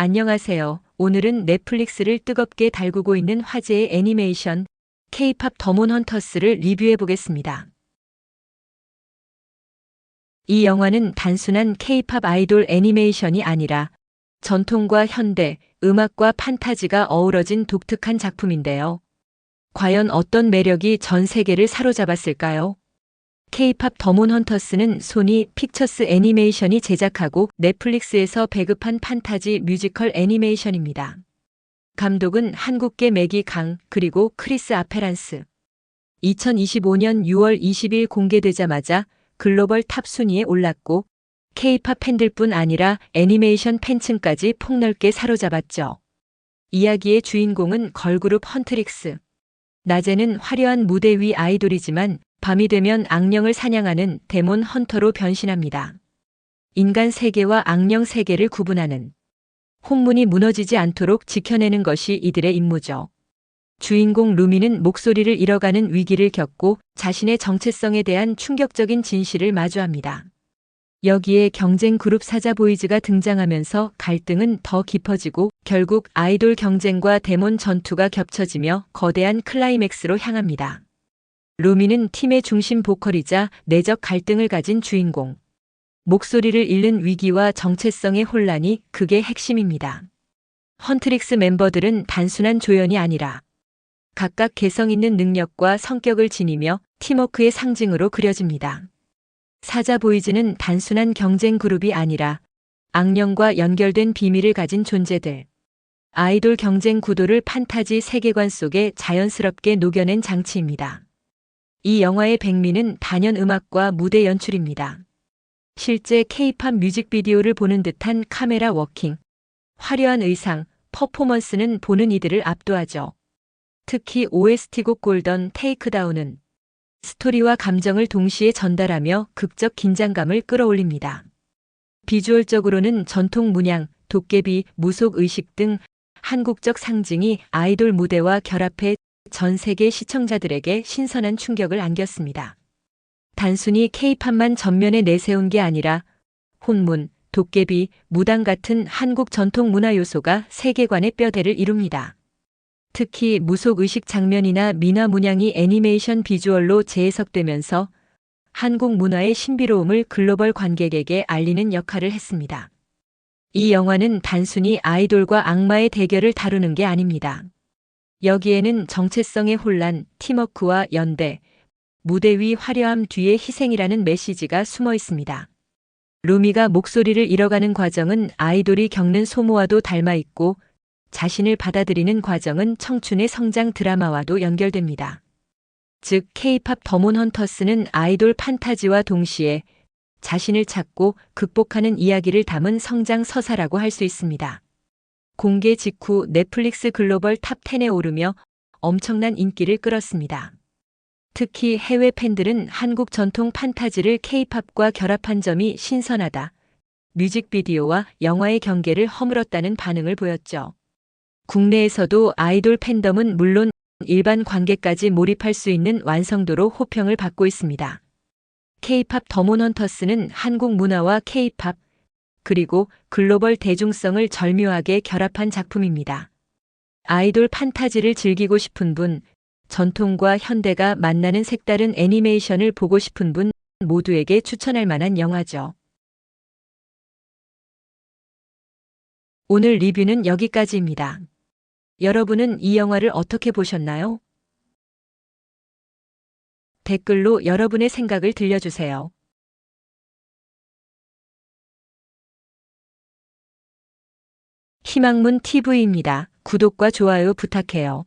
안녕하세요. 오늘은 넷플릭스를 뜨겁게 달구고 있는 화제의 애니메이션 K-팝 더몬 헌터스를 리뷰해 보겠습니다. 이 영화는 단순한 K-팝 아이돌 애니메이션이 아니라 전통과 현대, 음악과 판타지가 어우러진 독특한 작품인데요. 과연 어떤 매력이 전 세계를 사로잡았을까요? K-팝 더몬 헌터스는 소니 픽처스 애니메이션이 제작하고 넷플릭스에서 배급한 판타지 뮤지컬 애니메이션입니다. 감독은 한국계 매기 강 그리고 크리스 아페란스. 2025년 6월 20일 공개되자마자 글로벌 탑 순위에 올랐고 K-팝 팬들뿐 아니라 애니메이션 팬층까지 폭넓게 사로잡았죠. 이야기의 주인공은 걸그룹 헌트릭스. 낮에는 화려한 무대 위 아이돌이지만 밤이 되면 악령을 사냥하는 데몬 헌터로 변신합니다. 인간 세계와 악령 세계를 구분하는 혼문이 무너지지 않도록 지켜내는 것이 이들의 임무죠. 주인공 루미는 목소리를 잃어가는 위기를 겪고 자신의 정체성에 대한 충격적인 진실을 마주합니다. 여기에 경쟁 그룹 사자 보이즈가 등장하면서 갈등은 더 깊어지고 결국 아이돌 경쟁과 데몬 전투가 겹쳐지며 거대한 클라이맥스로 향합니다. 루미는 팀의 중심 보컬이자 내적 갈등을 가진 주인공. 목소리를 잃는 위기와 정체성의 혼란이 극의 핵심입니다. 헌트릭스 멤버들은 단순한 조연이 아니라 각각 개성 있는 능력과 성격을 지니며 팀워크의 상징으로 그려집니다. 사자 보이즈는 단순한 경쟁 그룹이 아니라 악령과 연결된 비밀을 가진 존재들. 아이돌 경쟁 구도를 판타지 세계관 속에 자연스럽게 녹여낸 장치입니다. 이 영화의 백미는 단연 음악과 무대 연출입니다. 실제 K-팝 뮤직비디오를 보는 듯한 카메라 워킹, 화려한 의상, 퍼포먼스는 보는 이들을 압도하죠. 특히 OST곡 골던 테이크다운은 스토리와 감정을 동시에 전달하며 극적 긴장감을 끌어올립니다. 비주얼적으로는 전통 문양, 도깨비, 무속 의식 등 한국적 상징이 아이돌 무대와 결합해 전 세계 시청자들에게 신선한 충격을 안겼습니다. 단순히 K-팝만 전면에 내세운 게 아니라 혼문, 도깨비, 무당 같은 한국 전통 문화 요소가 세계관의 뼈대를 이룹니다. 특히 무속 의식 장면이나 민화 문양이 애니메이션 비주얼로 재해석되면서 한국 문화의 신비로움을 글로벌 관객에게 알리는 역할을 했습니다. 이 영화는 단순히 아이돌과 악마의 대결을 다루는 게 아닙니다. 여기에는 정체성의 혼란, 팀워크와 연대, 무대 위 화려함 뒤에 희생이라는 메시지가 숨어 있습니다. 루미가 목소리를 잃어가는 과정은 아이돌이 겪는 소모와도 닮아 있고 자신을 받아들이는 과정은 청춘의 성장 드라마와도 연결됩니다. 즉, K-팝 더몬 헌터스는 아이돌 판타지와 동시에 자신을 찾고 극복하는 이야기를 담은 성장 서사라고 할 수 있습니다. 공개 직후 넷플릭스 글로벌 탑 10에 오르며 엄청난 인기를 끌었습니다. 특히 해외 팬들은 한국 전통 판타지를 K-팝과 결합한 점이 신선하다. 뮤직비디오와 영화의 경계를 허물었다는 반응을 보였죠. 국내에서도 아이돌 팬덤은 물론 일반 관객까지 몰입할 수 있는 완성도로 호평을 받고 있습니다. K-팝 더몬 헌터스는 한국 문화와 K-팝, 그리고 글로벌 대중성을 절묘하게 결합한 작품입니다. 아이돌 판타지를 즐기고 싶은 분, 전통과 현대가 만나는 색다른 애니메이션을 보고 싶은 분 모두에게 추천할 만한 영화죠. 오늘 리뷰는 여기까지입니다. 여러분은 이 영화를 어떻게 보셨나요? 댓글로 여러분의 생각을 들려주세요. 희망문 TV입니다. 구독과 좋아요 부탁해요.